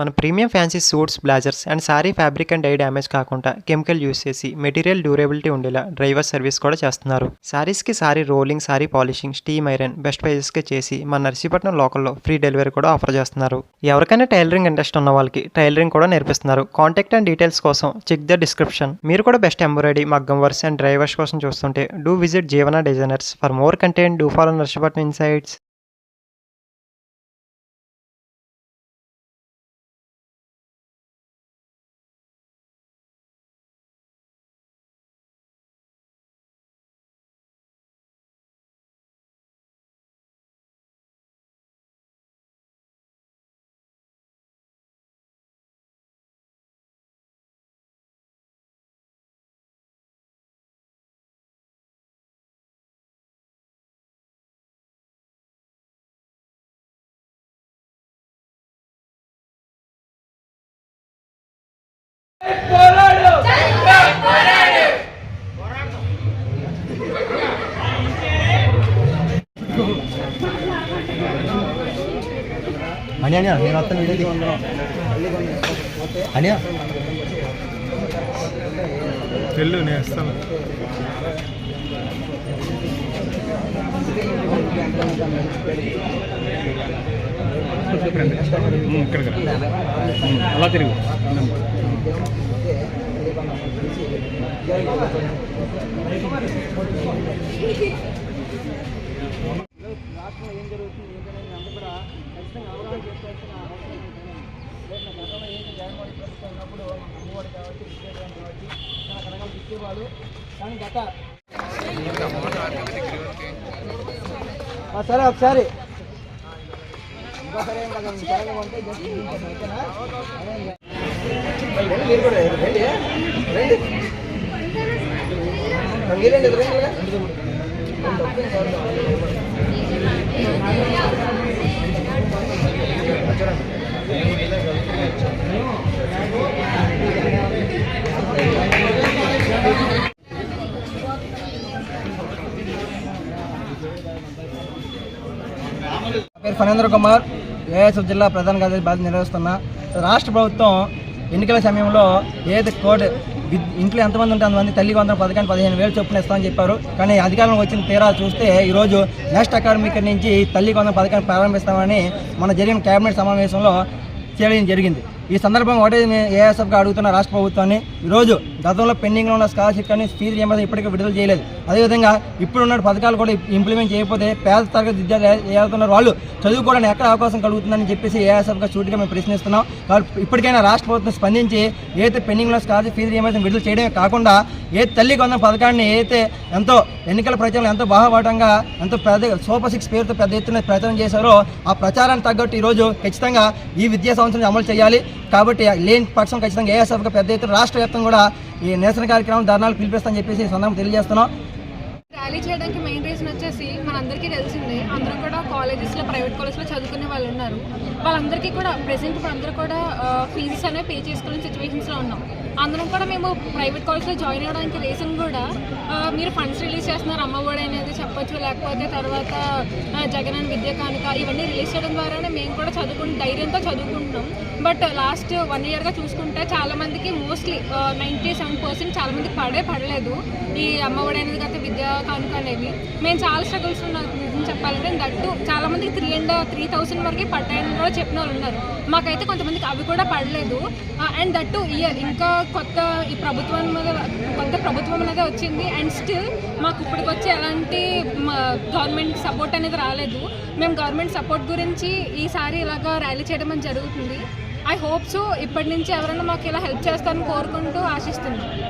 మన premium fancy suits blazers and sari fabric and dye damage కాకుండా chemical use చేసి material durability ఉండేలా driver service కూడా చేస్తున్నారు. సారీస్కి sari rolling sari polishing steam iron best ప్రైజెస్కి చేసి మన నర్సీపట్నం లోకల్లో ఫ్రీ డెలివరీ కూడా ఆఫర్ చేస్తున్నారు. ఎవరికైనా టైలరింగ్ ఇంట్రెస్ట్ ఉన్న వాళ్ళకి టైలరింగ్ కూడా నేర్పిస్తున్నారు. కాంటాక్ట్ అండ్ డీటెయిల్స్ కోసం చెక్ ద డిస్క్రిప్షన్ మీరు కూడా బెస్ట్ ఎంబ్రాయిడరీ మగ్గం వర్స్ అండ్ డ్రైవర్స్ కోసం చూస్తుంటే do visit Jeevana designers for more content do follow Narsipatnam insights అని అని నేను వస్తాను వీడియోకి అని వెళ్ళు నేను ఇస్తాను అలా తిరుగు. రాష్ట్రంలో ఏం జరుగుతుంది ఏంటనేది అంతా కూడా ఖచ్చితంగా అవగాహన చేసుకోవాల్సిన అవసరం ఉంది. గతంలో ఏంటి జగన్మోహన్ ప్రభుత్వం ఉన్నప్పుడు అమ్మఒడి కావచ్చు విద్యాదానం కావచ్చు చాలా పథకాలు ఇచ్చేవాళ్ళు కానీ గత సరే ఒకసారి ఇంకోసారి ఏం కదా పేరు ఫణేంద్ర కుమార్ ఏఎస్ఎఫ్ జిల్లా ప్రధాన కార్యదర్శి బాధ్యత నిర్వహిస్తున్నా. రాష్ట్ర ప్రభుత్వం ఎన్నికల సమయంలో ఏది కోడ్ ఇంట్లో ఎంతమంది ఉంటే అంతమంది తల్లి వందల పథకాన్ని పదిహేను వేలు చొప్పున ఇస్తామని చెప్పారు. కానీ అధికారులు వచ్చిన తీరా చూస్తే ఈరోజు నెక్స్ట్ అకాడమిక్ నుంచి తల్లి వందల పథకాన్ని ప్రారంభిస్తామని మన జరిగిన కేబినెట్ సమావేశంలో చేయడం జరిగింది. ఈ సందర్భంగా ఒకటే ఏఎస్ఎఫ్గా అడుగుతున్న రాష్ట్ర ప్రభుత్వాన్ని ఈరోజు గతంలో పెండింగ్లో ఉన్న స్కాలర్షిప్ కానీ ఫీజు రియంబర్స్మెంట్ ఇప్పటికీ విడుదల చేయలేదు. అదేవిధంగా ఇప్పుడున్న పథకాలు కూడా ఇంప్లిమెంట్ చేయకపోతే పేద తరగతి విద్యార్థులు ఏదవుతున్నారు వాళ్ళు చదువుకోవడానికి ఎక్కడ అవకాశం కలుగుతుందని చెప్పేసి ఏఎస్ఎఫ్గా సూటిగా మేము ప్రశ్నిస్తున్నాం. కాబట్టి ఇప్పటికైనా రాష్ట్ర ప్రభుత్వం స్పందించి ఏదైతే పెండింగ్లో స్కాలర్షిప్ ఫీజు ఏమైనా విడుదల చేయడమే కాకుండా ఏ తల్లి కొంద పథకాన్ని ఏదైతే ఎంతో ఎన్నికల ప్రచారంలో ఎంతో బాహపాఠంగా ఎంతో పెద్ద సూపర్ సిక్స్ పేరుతో పెద్ద ఎత్తున ప్రచారం చేశారో ఆ ప్రచారానికి తగ్గట్టు ఈరోజు ఖచ్చితంగా ఈ విద్యా సంవత్సరం అమలు చేయాలి. కాబట్టి లేని పక్షం ఖచ్చితంగా ఏఎస్ఎఫ్గా పెద్ద ఎత్తున రాష్ట్ర వ్యాప్తంగా కూడా ఈ నిరసన కార్యక్రమం ధర్నాలు పిలిపిస్తామని చెప్పేసి సందర్భం తెలియజేస్తున్నాం. ర్యాలీ చేయడానికి మెయిన్ రీజన్ వచ్చేసి మనందరికీ తెలిసిందే అందరూ కూడా కాలేజెస్లో ప్రైవేట్ కాలేజ్లో చదువుకునే వాళ్ళు ఉన్నారు. వాళ్ళందరికీ కూడా ప్రెసెంట్ ఇప్పుడు అందరూ కూడా ఫీజెస్ అనేవి పే చేసుకునే సిచ్యువేషన్స్లో ఉన్నాం. అందరం కూడా మేము ప్రైవేట్ కాలేజ్లో జాయిన్ అవ్వడానికి రీజన్ కూడా మీరు ఫండ్స్ రిలీజ్ చేస్తున్నారు అమ్మఒడి అనేది చెప్పొచ్చు లేకపోతే తర్వాత జగన్ అని విద్య కానుక ఇవన్నీ రిలీజ్ చేయడం ద్వారానే మేము కూడా చదువుకుని ధైర్యంతో చదువుకుంటున్నాం. బట్ లాస్ట్ వన్ ఇయర్గా చూసుకుంటే చాలామందికి మోస్ట్లీ నైంటీ సెవెన్ పర్సెంట్ చాలామందికి పడే పడలేదు ఈ అమ్మఒడి అనేది కాకపోతే విద్య కానుక అనేవి మేము చాలా స్ట్రగుల్స్ ఉన్నాం. నిజం చెప్పాలంటే దట్టు చాలా మందికి త్రీ అండ్ త్రీ థౌసండ్ వరకు పడ్డాయని కూడా చెప్పిన వాళ్ళు ఉన్నారు. మాకైతే కొంతమందికి అవి కూడా పడలేదు. అండ్ దట్టు ఇయర్ ఇంకా కొత్త ఈ ప్రభుత్వం మీద కొత్త ప్రభుత్వం అనేది వచ్చింది. అండ్ స్టిల్ మాకు ఇప్పటికి వచ్చి ఎలాంటి గవర్నమెంట్ సపోర్ట్ అనేది రాలేదు. మేము గవర్నమెంట్ సపోర్ట్ గురించి ఈసారి ఇలాగా ర్యాలీ చేయడం అని జరుగుతుంది. ఐ హోప్ సో ఇప్పటి నుంచి ఎవరైనా మాకు ఇలా హెల్ప్ చేస్తారని కోరుకుంటూ ఆశిస్తున్నాను